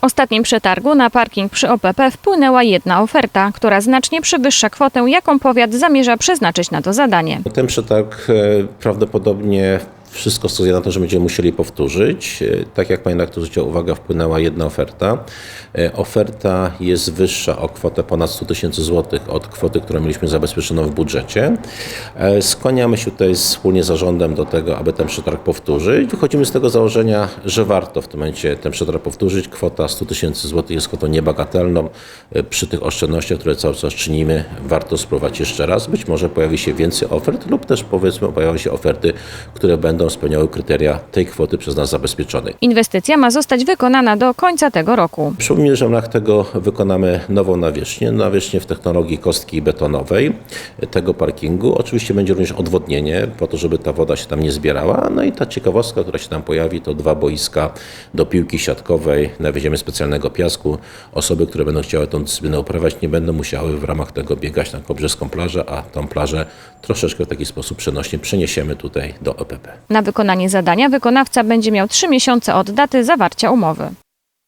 Ostatnim przetargu na parking przy OPP wpłynęła jedna oferta, która znacznie przewyższa kwotę, jaką powiat zamierza przeznaczyć na to zadanie. Ten przetarg e, prawdopodobnie wszystko wskazuje na to, że będziemy musieli powtórzyć. E, Tak jak Pani redaktor zwróciła uwagę, wpłynęła jedna oferta. E, Oferta jest wyższa o kwotę ponad 100 tysięcy złotych od kwoty, którą mieliśmy zabezpieczoną w budżecie. E, Skłaniamy się tutaj wspólnie z zarządem do tego, aby ten przetarg powtórzyć. Wychodzimy z tego założenia, że warto w tym momencie ten przetarg powtórzyć. Kwota 100 tysięcy złotych jest kwotą niebagatelną. Przy tych oszczędnościach, które cały czas czynimy, warto spróbować jeszcze raz. Być może pojawi się więcej ofert lub też powiedzmy pojawią się oferty, które będą spełniały kryteria tej kwoty przez nas zabezpieczonej. Inwestycja ma zostać wykonana do końca tego roku. Że w ramach tego wykonamy nową nawierzchnię, nawierzchnię w technologii kostki betonowej tego parkingu. Oczywiście będzie również odwodnienie, po to, żeby ta woda się tam nie zbierała. No i ta ciekawostka, która się tam pojawi, to dwa boiska do piłki siatkowej. Nawieziemy specjalnego piasku. Osoby, które będą chciały tę dyscyplinę uprawiać, nie będą musiały w ramach tego biegać na kobrzeską plażę, a tą plażę troszeczkę w taki sposób przenośnie przeniesiemy tutaj do OPP. Na wykonanie zadania wykonawca będzie miał 3 miesiące od daty zawarcia umowy.